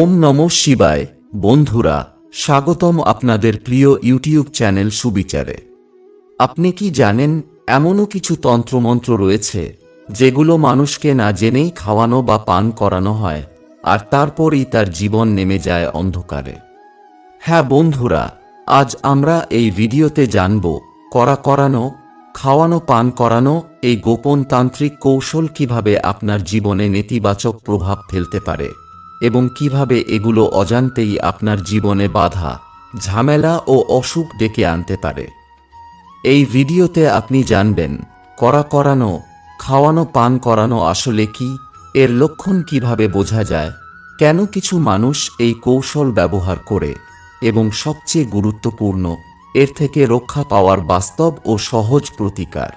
ওম নম শিবায়। বন্ধুরা, স্বাগতম আপনাদের প্রিয় ইউটিউব চ্যানেল সুবিচারে। আপনি কি জানেন, এমনও কিছু তন্ত্রমন্ত্র রয়েছে, যেগুলো মানুষকে না জেনেই খাওয়ানো বা পান করানো হয়, আর তারপরই তার জীবন নেমে যায় অন্ধকারে। হ্যাঁ বন্ধুরা, আজ আমরা এই ভিডিওতে জানব, করা করানো, খাওয়ানো পান করানো এই গোপন তান্ত্রিক কৌশল কীভাবে আপনার জীবনে নেতিবাচক প্রভাব ফেলতে পারে। এবং কীভাবে এগুলো অজান্তেই আপনার জীবনে বাধা, ঝামেলা ও অসুখ ডেকে আনতে পারে। এই ভিডিওতে আপনি জানবেন করা করানো, খাওয়ানো, পান করানো আসলে কি, এর লক্ষণ কীভাবে বোঝা যায়, কেন কিছু মানুষ এই কৌশল ব্যবহার করে, এবং সবচেয়ে গুরুত্বপূর্ণ, এর থেকে রক্ষা পাওয়ার বাস্তব ও সহজ প্রতিকার।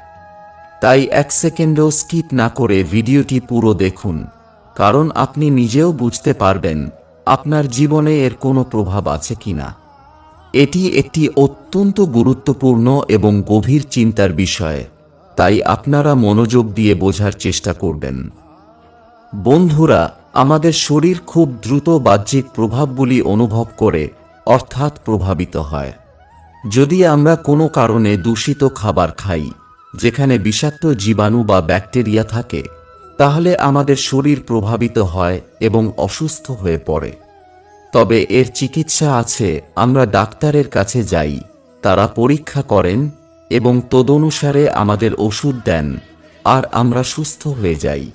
তাই এক সেকেন্ডও স্কিপ না করে ভিডিওটি পুরো দেখুন। কারণ আপনি নিজেও বুঝতে পারবেন আপনার জীবনে এর কোনো প্রভাব আছে কিনা। এটি একটি অত্যন্ত গুরুত্বপূর্ণ এবং গভীর চিন্তার বিষয়, তাই আপনারা মনোযোগ দিয়ে বোঝার চেষ্টা করবেন। বন্ধুরা, আমাদের শরীর খুব দ্রুত বাহ্যিক প্রভাবগুলি অনুভব করে, অর্থাৎ প্রভাবিত হয়। যদি আমরা কোনো কারণে দূষিত খাবার খাই, যেখানে বিষাক্ত জীবাণু বা ব্যাকটেরিয়া থাকে তাহলে আমাদের শরীর প্রভাবিত হয় এবং অসুস্থ হয়ে পড়ে। তবে এর চিকিৎসা আছে, আমরা ডাক্তারের কাছে যাই, তারা পরীক্ষা করেন এবং তদনুসারে আমাদের ওষুধ দেন, আর আমরা সুস্থ হয়ে যাই।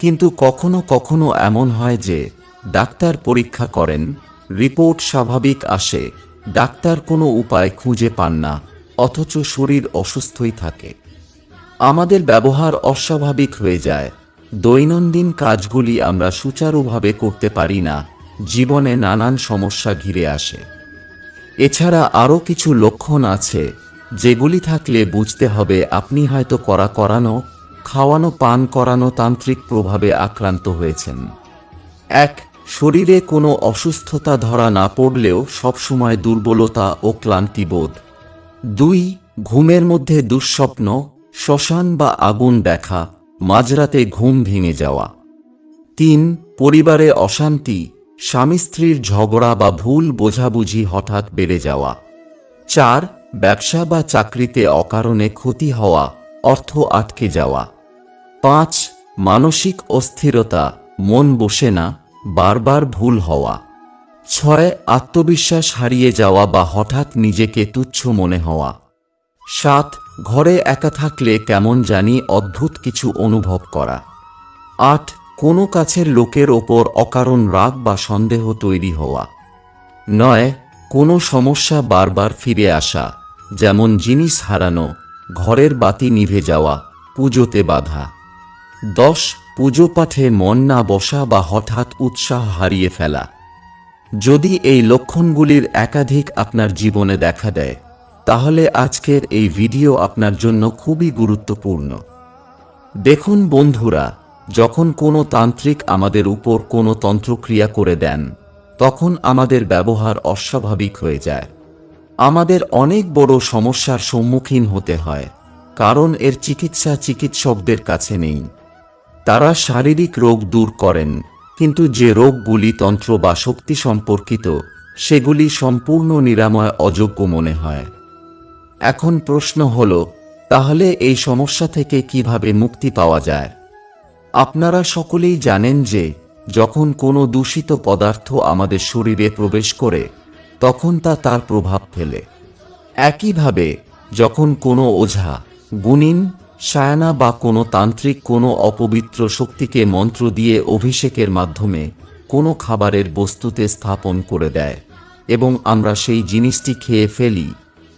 কিন্তু কখনো কখনো এমন হয় যে, ডাক্তার পরীক্ষা করেন, রিপোর্ট স্বাভাবিক আসে, ডাক্তার কোনো উপায় খুঁজে পান না, অথচ শরীর অসুস্থই থাকে। আমাদের ব্যবহার অস্বাভাবিক হয়ে যায়। দৈনন্দিন কাজগুলি আমরা সুচারুভাবে করতে পারি না, জীবনে নানান সমস্যা ঘিরে আসে। এছাড়া আরও কিছু লক্ষণ আছে, যেগুলি থাকলে বুঝতে হবে আপনি হয়তো করা করানো, খাওয়ানো, পান করানো তান্ত্রিক প্রভাবে আক্রান্ত হয়েছেন। এক, শরীরে কোনো অসুস্থতা ধরা না পড়লেও সবসময় দুর্বলতা ও ক্লান্তিবোধ। দুই, ঘুমের মধ্যে দুঃস্বপ্ন শ্মশান বা আগুন দেখা, মাঝরাতে ঘুম ভেঙে যাওয়া। তিন, পরিবারে অশান্তি, স্বামী স্ত্রীর ঝগড়া বা ভুল বোঝাবুঝি হঠাৎ বেড়ে যাওয়া। চার, ব্যবসা বা চাকরিতে অকারণে ক্ষতি হওয়া, অর্থ আটকে যাওয়া। পাঁচ, মানসিক অস্থিরতা, মন বসে না, বারবার ভুল হওয়া। ছয়, আত্মবিশ্বাস হারিয়ে যাওয়া বা হঠাৎ নিজেকে তুচ্ছ মনে হওয়া। সাত, ঘরে একা থাকলে কেমন জানি অদ্ভুত কিছু অনুভব করা। আট, কোনো কাছের লোকের ওপর অকারণ রাগ বা সন্দেহ তৈরি হওয়া। নয়, কোনো সমস্যা বারবার ফিরে আসা, যেমন জিনিস হারানো, ঘরের বাতি নিভে যাওয়া, পুজোতে বাধা। দশ, পুজো পাঠে মন না বসা বা হঠাৎ উৎসাহ হারিয়ে ফেলা। যদি এই লক্ষণগুলির একাধিক আপনার জীবনে দেখা দেয় তাহলে আজকের এই ভিডিও আপনার জন্য খুবই গুরুত্বপূর্ণ। দেখুন বন্ধুরা, যখন কোনো তান্ত্রিক আমাদের উপর কোনো তন্ত্রক্রিয়া করে দেন, তখন আমাদের ব্যবহার অস্বাভাবিক হয়ে যায়। আমাদের অনেক বড় সমস্যার সম্মুখীন হতে হয়, কারণ এর চিকিৎসা চিকিৎসকদের কাছে নেই। তারা শারীরিক রোগ দূর করেন, কিন্তু যে রোগগুলি তন্ত্র বা শক্তি সম্পর্কিত, সেগুলি সম্পূর্ণ নিরাময় অযোগ্য মনে হয়। এখন প্রশ্ন হল, তাহলে এই সমস্যা থেকে কীভাবে মুক্তি পাওয়া যায়? আপনারা সকলেই জানেন যে, যখন কোনো দূষিত পদার্থ আমাদের শরীরে প্রবেশ করে, তখন তা তার প্রভাব ফেলে। একইভাবে, যখন কোনো ওঝা, গুণিন, সায়ানা বা কোনো তান্ত্রিক কোনো অপবিত্র শক্তিকে মন্ত্র দিয়ে অভিষেকের মাধ্যমে কোনো খাবারের বস্তুতে স্থাপন করে দেয় এবং আমরা সেই জিনিসটি খেয়ে ফেলি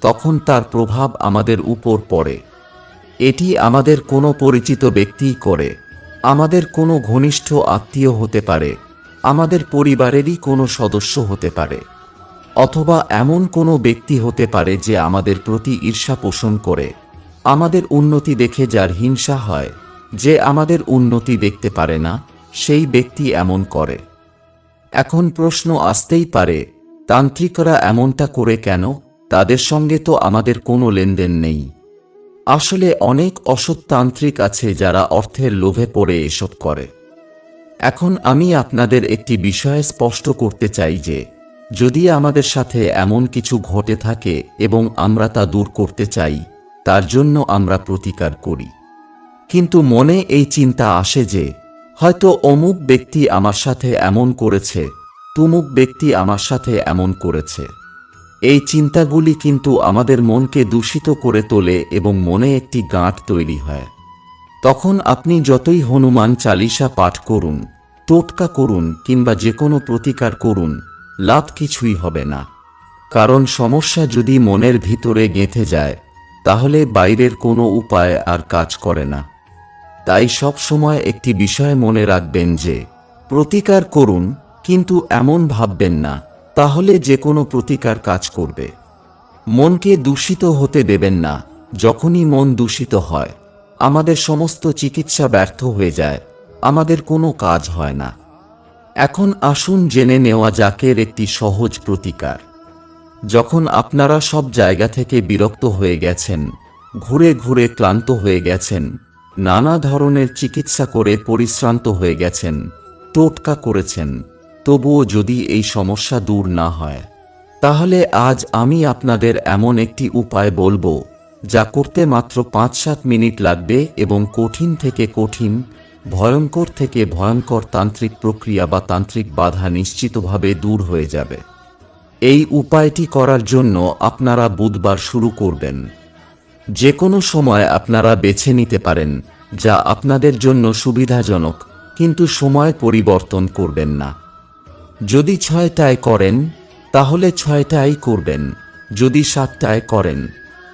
তখন তার প্রভাব আমাদের উপর পড়ে। এটি আমাদের কোনো পরিচিত ব্যক্তিই করে। আমাদের কোনো ঘনিষ্ঠ আত্মীয় হতে পারে। আমাদের পরিবারেরই কোনো সদস্য হতে পারে। অথবা এমন কোনো ব্যক্তি হতে পারে যে আমাদের প্রতি ঈর্ষা পোষণ করে। আমাদের উন্নতি দেখে যার হিংসা হয়, যে আমাদের উন্নতি দেখতে পারে না, সেই ব্যক্তি এমন করে। এখন প্রশ্ন আসতেই পারে, তান্ত্রিকরা এমনটা করে কেন? তাদের সঙ্গে তো আমাদের কোনো লেনদেন নেই। আসলে অনেক অসৎতান্ত্রিক আছে যারা অর্থের লোভে পড়ে এসব করে। এখন আমি আপনাদের একটি বিষয়ে স্পষ্ট করতে চাই যে, যদি আমাদের সাথে এমন কিছু ঘটে থাকে এবং আমরা তা দূর করতে চাই, তার জন্য আমরা প্রতিকার করি। কিন্তু মনে এই চিন্তা আসে যে, হয়তো অমুক ব্যক্তি আমার সাথে এমন করেছে, তুমুক ব্যক্তি আমার সাথে এমন করেছে। এই চিন্তাগুলি কিন্তু আমাদের মনকে দূষিত করে তোলে এবং মনে একটি গাঁট তৈরি হয়। তখন আপনি যতই হনুমান চালিসা পাঠ করুন, টোটকা করুন কিংবা যে কোনো প্রতিকার করুন, লাভ কিছুই হবে না। কারণ সমস্যা যদি মনের ভিতরে গেঁথে যায়, তাহলে বাইরের কোনো উপায় আর কাজ করে না। তাই সব সময় একটি বিষয় মনে রাখবেন যে, প্রতিকার করুন, কিন্তু এমন ভাববেন না। তাহলে যে কোনো প্রতিকার কাজ করবে। মনকে দূষিত হতে দেবেন না, যখনই মন দূষিত হয়। আমাদের সমস্ত চিকিৎসা ব্যর্থ হয়ে যায়, আমাদের কোনো কাজ হয় না। এখন আসুন জেনে নেওয়া যাকের একটি সহজ প্রতিকার। যখন আপনারা সব জায়গা থেকে বিরক্ত হয়ে গেছেন, ঘুরে ঘুরে ক্লান্ত হয়ে গেছেন, নানা ধরনের চিকিৎসা করে পরিশ্রান্ত হয়ে গেছেন, টোটকা করেছেন তবুও যদি এই সমস্যা দূর না হয়, তাহলে আজ আমি আপনাদের এমন একটি উপায় বলব, যা করতে মাত্র পাঁচ সাত মিনিট লাগবে এবং কঠিন থেকে কঠিন, ভয়ঙ্কর থেকে ভয়ঙ্কর তান্ত্রিক প্রক্রিয়া বা তান্ত্রিক বাধা নিশ্চিতভাবে দূর হয়ে যাবে। এই উপায়টি করার জন্য আপনারা বুধবার শুরু করবেন। যে কোনো সময় আপনারা বেছে নিতে পারেন, যা আপনাদের জন্য সুবিধাজনক, কিন্তু সময় পরিবর্তন করবেন না। যদি ছয়টায় করেন, তাহলে ছয়টায় করবেন। যদি সাতটায় করেন,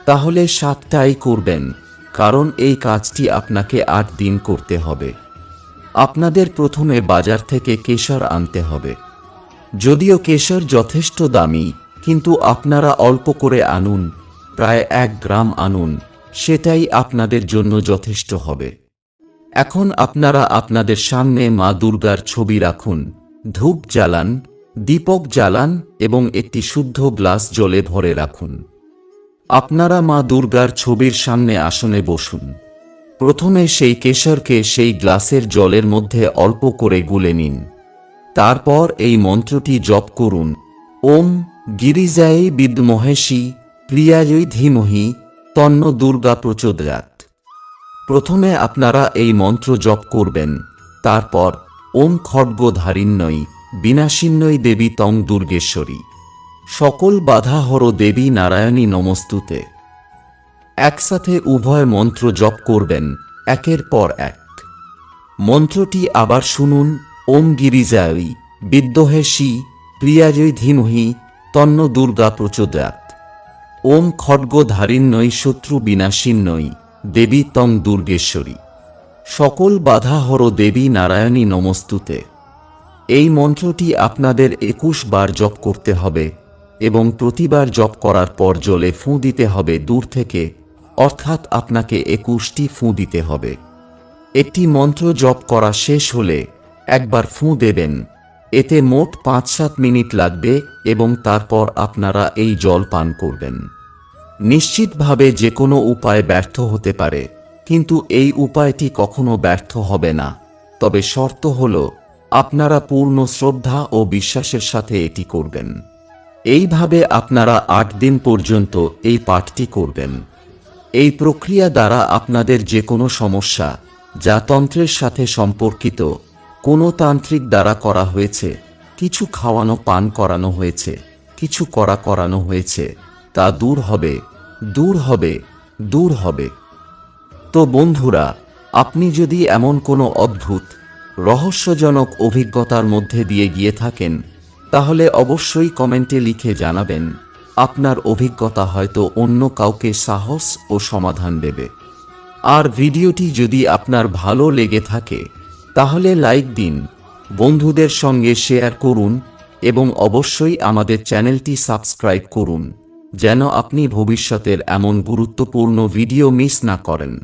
তাহলে সাতটায় করবেন, কারণ এই কাজটি আপনাকে আট দিন করতে হবে। আপনাদের প্রথমে বাজার থেকে কেশর আনতে হবে। যদিও কেশর যথেষ্ট দামি, কিন্তু আপনারা অল্প করে আনুন, প্রায় এক গ্রাম আনুন, সেটাই আপনাদের জন্য যথেষ্ট হবে। এখন আপনারা আপনাদের সামনে মা দুর্গার ছবি রাখুন। ধূপ জ্বালান, দীপক জ্বালান এবং একটি শুদ্ধ গ্লাস জলে ভরে রাখুন। আপনারা মা দুর্গার ছবির সামনে আসনে বসুন। প্রথমে সেই কেশরকে সেই গ্লাসের জলের মধ্যে অল্প করে গুলে নিন। তারপর এই মন্ত্রটি জপ করুন। ওম গিরিজায় বিদ্মহেশী প্রিয়াজয়ী ধীমহি তন্ন দুর্গা প্রচোদয়াত প্রথমে আপনারা এই মন্ত্র জপ করবেন, তারপর ওম খড়্গধারিণ্যই বিনাশিন্যই দেবী তং দুর্গেশ্বরী। সকল বাধা হর দেবী নারায়ণী নমস্তুতে। একসাথে উভয় মন্ত্র জপ করবেন, একের পর এক। মন্ত্রটি আবার শুনুন, ওম গিরিজায়ী বিদ্যহেশী প্রিয়াজয়ী ধীমহি, তন্ন দুর্গা প্রচোদয়াত। ওম খড়্গধারিণ্যই শত্রু বিনাশিন্যই দেবী তং দুর্গেশ্বরী। সকল বাধা হর দেবী নারায়ণী নমস্তুতে। এই মন্ত্রটি আপনাদের একুশ বার জপ করতে হবে এবং প্রতিবার জপ করার পর জলে ফুঁ দিতে হবে দূর থেকে, অর্থাৎ আপনাকে একুশটি ফুঁ দিতে হবে। একটি মন্ত্র জপ করা শেষ হলে একবার ফুঁ দেবেন। এতে মোট পাঁচ সাত মিনিট লাগবে এবং তারপর আপনারা এই জল পান করবেন। নিশ্চিতভাবে যে কোনো উপায় ব্যর্থ হতে পারে। কিন্তু এই উপায়টি কখনো ব্যর্থ হবে না। তবে শর্ত হল, আপনারা পূর্ণ শ্রদ্ধা ও বিশ্বাসের সাথে এটি করবেন। এইভাবে আপনারা আট দিন পর্যন্ত এই পাঠটি করবেন। এই প্রক্রিয়া দ্বারা আপনাদের যে কোনো সমস্যা, যা তন্ত্রের সাথে সম্পর্কিত, কোনো তান্ত্রিক দ্বারা করা হয়েছে, কিছু খাওয়ানো, পান করানো হয়েছে, কিছু করা করানো হয়েছে, তা দূর হবে দূর হবে দূর হবে। তো বন্ধুরা, আপনি যদি এমন কোনো অদ্ভুত, রহস্যজনক অভিজ্ঞতার মধ্যে দিয়ে গিয়ে থাকেন, তাহলে অবশ্যই কমেন্টে লিখে জানাবেন, আপনার অভিজ্ঞতা হয়তো অন্য কাউকে সাহস ও সমাধান দেবে। আর ভিডিওটি যদি আপনার ভালো লেগে থাকে, তাহলে লাইক দিন, বন্ধুদের সঙ্গে শেয়ার করুন এবং অবশ্যই আমাদের চ্যানেলটি সাবস্ক্রাইব করুন, যেন আপনি ভবিষ্যতের এমন গুরুত্বপূর্ণ ভিডিও মিস না করেন।